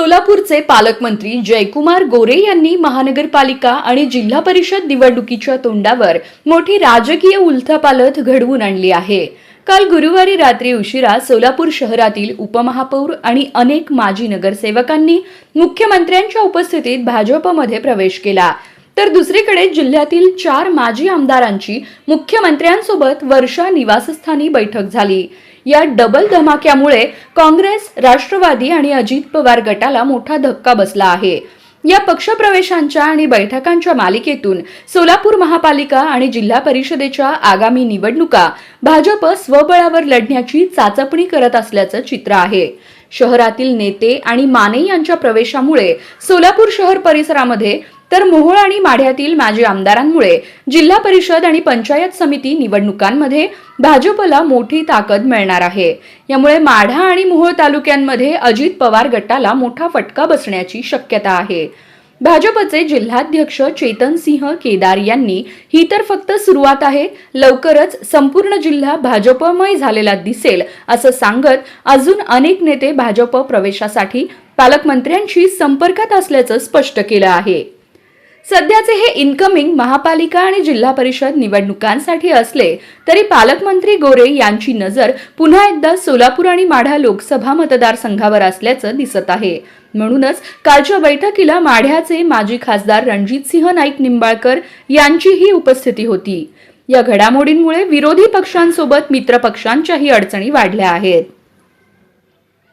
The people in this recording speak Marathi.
सोलापूरचे पालकमंत्री जयकुमार गोरे यांनी महानगरपालिका आणि जिल्हा परिषद निवडणुकीच्या तोंडावर मोठी राजकीय उलथापालथ घडवून आणली आहे. काल गुरुवारी रात्री उशिरा सोलापूर शहरातील उपमहापौर आणि अनेक माजी नगरसेवकांनी मुख्यमंत्र्यांच्या उपस्थितीत भाजपमध्ये प्रवेश केला. तर दुसरीकडे जिल्ह्यातील चार माजी आमदारांची मुख्यमंत्र्यांसोबत वर्षा निवासस्थानी बैठक झाली. या डबल धमाक्यामुळे काँग्रेस राष्ट्रवादी आणि अजित पवार गटाला मोठा धक्का बसला आहे. या पक्षप्रवेशांच्या आणि बैठकांच्या मालिकेतून सोलापूर महापालिका आणि जिल्हा परिषदेच्या आगामी निवडणुका भाजप स्वबळावर लढण्याची चाचपणी करत असल्याचं चित्र आहे. शहरातील नेते आणि माने यांच्या प्रवेशामुळे सोलापूर शहर परिसरामध्ये तर मोहोळ आणि माढ्यातील माजी आमदारांमुळे जिल्हा परिषद आणि पंचायत समिती निवडणुकांमध्ये भाजपला मोठी ताकद मिळणार आहे. यामुळे माढा आणि मोहोळ तालुक्यांमध्ये अजित पवार गटाला मोठा फटका बसण्याची शक्यता आहे. भाजपचे जिल्हाध्यक्ष चेतन सिंह केदार यांनी ही तर फक्त सुरुवात आहे लवकरच संपूर्ण जिल्हा भाजपमय झालेला दिसेल असं सांगत अजून अनेक नेते भाजप प्रवेशासाठी पालकमंत्र्यांशी संपर्कात असल्याचं स्पष्ट केलं आहे. सध्याचे हे इन्कमिंग महापालिका आणि जिल्हा परिषद निवडणुकांसाठी असले तरी पालकमंत्री गोरे यांची नजर पुन्हा एकदा सोलापूर आणि माढा लोकसभा मतदारसंघावर असल्याचं दिसत आहे. म्हणूनच कालच्या बैठकीला माढ्याचे माजी खासदार रणजितसिंह नाईक निंबाळकर यांचीही उपस्थिती होती. या घडामोडींमुळे विरोधी पक्षांसोबत मित्रपक्षांच्याही अडचणी वाढल्या आहेत.